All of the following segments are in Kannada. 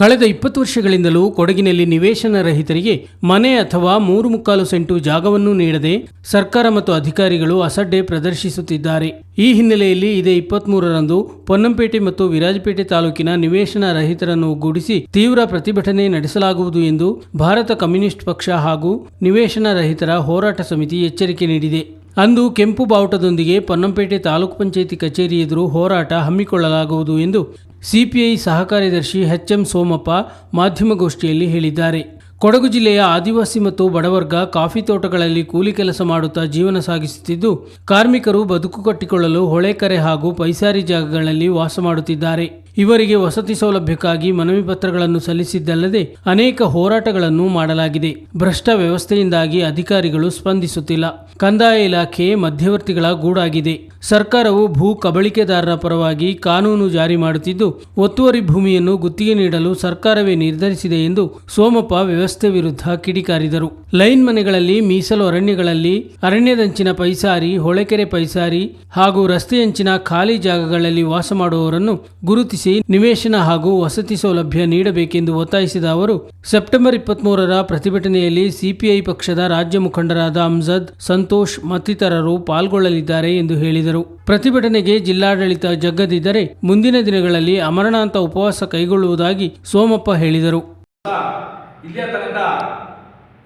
ಕಳೆದ ಇಪ್ಪತ್ತು ವರ್ಷಗಳಿಂದಲೂ ಕೊಡಗಿನಲ್ಲಿ ನಿವೇಶನ ರಹಿತರಿಗೆ ಮನೆ ಅಥವಾ ಮೂರು ಮುಕ್ಕಾಲು ಸೆಂಟು ಜಾಗವನ್ನು ನೀಡದೆ ಸರ್ಕಾರ ಮತ್ತು ಅಧಿಕಾರಿಗಳು ಅಸಡ್ಡೆ ಪ್ರದರ್ಶಿಸುತ್ತಿದ್ದಾರೆ. ಈ ಹಿನ್ನೆಲೆಯಲ್ಲಿ ಇದೇ ಇಪ್ಪತ್ಮೂರರಂದು ಪೊನ್ನಂಪೇಟೆ ಮತ್ತು ವಿರಾಜಪೇಟೆ ತಾಲೂಕಿನ ನಿವೇಶನ ರಹಿತರನ್ನು ಒಗ್ಗೂಡಿಸಿ ತೀವ್ರ ಪ್ರತಿಭಟನೆ ನಡೆಸಲಾಗುವುದು ಎಂದು ಭಾರತ ಕಮ್ಯುನಿಸ್ಟ್ ಪಕ್ಷ ಹಾಗೂ ನಿವೇಶನ ರಹಿತರ ಹೋರಾಟ ಸಮಿತಿ ಎಚ್ಚರಿಕೆ ನೀಡಿದೆ. ಅಂದು ಕೆಂಪು ಬಾವುಟದೊಂದಿಗೆ ಪೊನ್ನಂಪೇಟೆ ತಾಲೂಕು ಪಂಚಾಯಿತಿ ಕಚೇರಿ ಎದುರು ಹೋರಾಟ ಹಮ್ಮಿಕೊಳ್ಳಲಾಗುವುದು ಎಂದು ಸಿಪಿಐ ಸಹ ಕಾರ್ಯದರ್ಶಿ ಎಂ ಸೋಮಪ್ಪ ಮಾಧ್ಯಮಗೋಷ್ಠಿಯಲ್ಲಿ ಹೇಳಿದ್ದಾರೆ. ಕೊಡಗು ಜಿಲ್ಲೆಯ ಆದಿವಾಸಿ ಮತ್ತು ಬಡವರ್ಗ ಕಾಫಿ ತೋಟಗಳಲ್ಲಿ ಕೂಲಿ ಕೆಲಸ ಮಾಡುತ್ತಾ ಜೀವನ ಸಾಗಿಸುತ್ತಿದ್ದು, ಕಾರ್ಮಿಕರು ಬದುಕು ಕಟ್ಟಿಕೊಳ್ಳಲು ಹೊಳೆಕರೆ ಹಾಗೂ ಪೈಸಾರಿ ಜಾಗಗಳಲ್ಲಿ ವಾಸ ಮಾಡುತ್ತಿದ್ದಾರೆ. ಇವರಿಗೆ ವಸತಿ ಸೌಲಭ್ಯಕ್ಕಾಗಿ ಮನವಿ ಪತ್ರಗಳನ್ನು ಸಲ್ಲಿಸಿದ್ದಲ್ಲದೆ ಅನೇಕ ಹೋರಾಟಗಳನ್ನು ಮಾಡಲಾಗಿದೆ. ಭ್ರಷ್ಟ ವ್ಯವಸ್ಥೆಯಿಂದಾಗಿ ಅಧಿಕಾರಿಗಳು ಸ್ಪಂದಿಸುತ್ತಿಲ್ಲ. ಕಂದಾಯ ಇಲಾಖೆ ಮಧ್ಯವರ್ತಿಗಳ ಗೂಡಾಗಿದೆ. ಸರ್ಕಾರವು ಭೂ ಕಬಳಿಕೆದಾರರ ಪರವಾಗಿ ಕಾನೂನು ಜಾರಿ ಮಾಡುತ್ತಿದ್ದು, ಒತ್ತುವರಿ ಭೂಮಿಯನ್ನು ಗುತ್ತಿಗೆ ನೀಡಲು ಸರ್ಕಾರವೇ ನಿರ್ಧರಿಸಿದೆ ಎಂದು ಸೋಮಪ್ಪ ವ್ಯವಸ್ಥೆ ವಿರುದ್ಧ ಕಿಡಿಕಾರಿದರು. ಲೈನ್ ಮನೆಗಳಲ್ಲಿ ಮೀಸಲು ಅರಣ್ಯಗಳಲ್ಲಿ, ಅರಣ್ಯದಂಚಿನ ಪೈಸಾರಿ, ಹೊಳೆಕೆರೆ ಪೈಸಾರಿ ಹಾಗೂ ರಸ್ತೆಯಂಚಿನ ಖಾಲಿ ಜಾಗಗಳಲ್ಲಿ ವಾಸ ಮಾಡುವವರನ್ನು ಗುರುತಿಸಿ ನಿವೇಶನ ಹಾಗೂ ವಸತಿ ಸೌಲಭ್ಯ ನೀಡಬೇಕೆಂದು ಒತ್ತಾಯಿಸಿದ ಅವರು, ಸೆಪ್ಟೆಂಬರ್ ಇಪ್ಪತ್ಮೂರರ ಪ್ರತಿಭಟನೆಯಲ್ಲಿ ಸಿಪಿಐ ಪಕ್ಷದ ರಾಜ್ಯ ಮುಖಂಡರಾದ ಅಮ್ಜದ್, ಸಂತೋಷ್ ಮತ್ತಿತರರು ಪಾಲ್ಗೊಳ್ಳಲಿದ್ದಾರೆ ಎಂದು ಹೇಳಿದರು. ಪ್ರತಿಭಟನೆಗೆ ಜಿಲ್ಲಾಡಳಿತ ಜಗ್ಗದಿದ್ದರೆ ಮುಂದಿನ ದಿನಗಳಲ್ಲಿ ಅಮರಣಾಂತ ಉಪವಾಸ ಕೈಗೊಳ್ಳುವುದಾಗಿ ಸೋಮಪ್ಪ ಹೇಳಿದರು.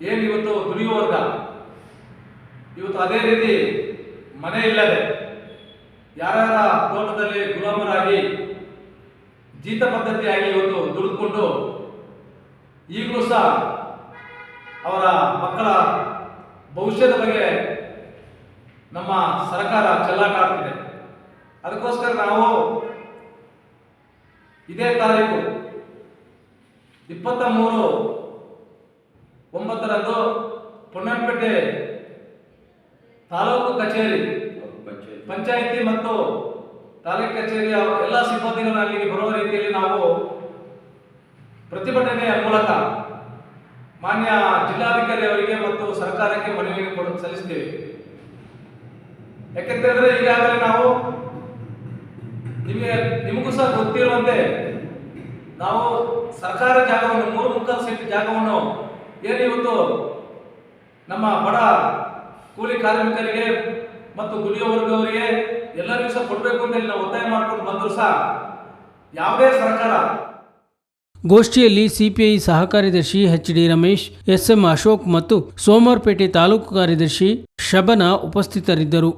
ಇವತ್ತು ಇವತ್ತು ಅದೇ ರೀತಿ ಮನೆ ಇಲ್ಲದೆ ಯಾರ್ಯಾರ ತೋಟದಲ್ಲಿ ಗುಲಾಮರಾಗಿ ಜೀತ ಪದ್ಧತಿಯಾಗಿ ಇವತ್ತು ದುಡಿದುಕೊಂಡು ಈಗಲೂ ಸಹ ಅವರ ಮಕ್ಕಳ ಭವಿಷ್ಯದ ಬಗ್ಗೆ ನಮ್ಮ ಸರ್ಕಾರ ಚೆಲ್ಲಾಕಾಡ್ತಿದೆ ಅದಕ್ಕೋಸ್ಕರ ನಾವು ಇದೇ ತಾರೀಕು ಇಪ್ಪತ್ತ ಮೂರು ಒಂಬತ್ತರಂದು ಪೊನ್ನಂಪೇಟೆ ತಾಲೂಕು ಕಚೇರಿ. ಪಂಚಾಯಿತಿ ಮತ್ತು ತಾಲೂಕು ಕಚೇರಿಯ ಎಲ್ಲ ಸಿಬ್ಬಂದಿಗಳನ್ನ ಅಲ್ಲಿಗೆ ಬರುವ ರೀತಿಯಲ್ಲಿ ನಾವು ಪ್ರತಿಭಟನೆಯ ಮೂಲಕ ಮಾನ್ಯ ಜಿಲ್ಲಾಧಿಕಾರಿ ಅವರಿಗೆ ಮತ್ತು ಸರ್ಕಾರಕ್ಕೆ ಮನವಿ ಕೊಡ ಸಲ್ಲಿಸ್ತೀವಿ. ಯಾಕೆಂತಂದ್ರೆ ಈಗಾಗಲೇ ನಾವು ನಿಮಗೆ ನಿಮಗೂ ಸಹ ಗೊತ್ತಿರುವಂತೆ ನಾವು ಸರ್ಕಾರ ಜಾಗವನ್ನು, ಮೂರು ಮುಕ್ಕಾಲು ಸೆಂಟ್ ಜಾಗವನ್ನು ಏನಿವತ್ತು ನಮ್ಮ ಬಡ ಕೂಲಿ ಕಾರ್ಮಿಕರಿಗೆ ಮತ್ತು ದುಡಿಯೋ ವರ್ಗವರಿಗೆ ಎಲ್ಲರಿಗೂ ಸಹ ಕೊಡಬೇಕು ಅಂತ ನಾವು ಒತ್ತಾಯ ಮಾಡ್ಕೊಂಡು ಬಂದರೂ ಸಹ ಯಾವುದೇ ಸರ್ಕಾರ. ಗೋಷ್ಠಿಯಲ್ಲಿ ಸಿಪಿಐ ಸಹ ಕಾರ್ಯದರ್ಶಿ H D Ramesh, S M Ashok ಮತ್ತು ಸೋಮವಾರಪೇಟೆ ತಾಲೂಕು ಕಾರ್ಯದರ್ಶಿ ಶಬನ ಉಪಸ್ಥಿತರಿದ್ದರು.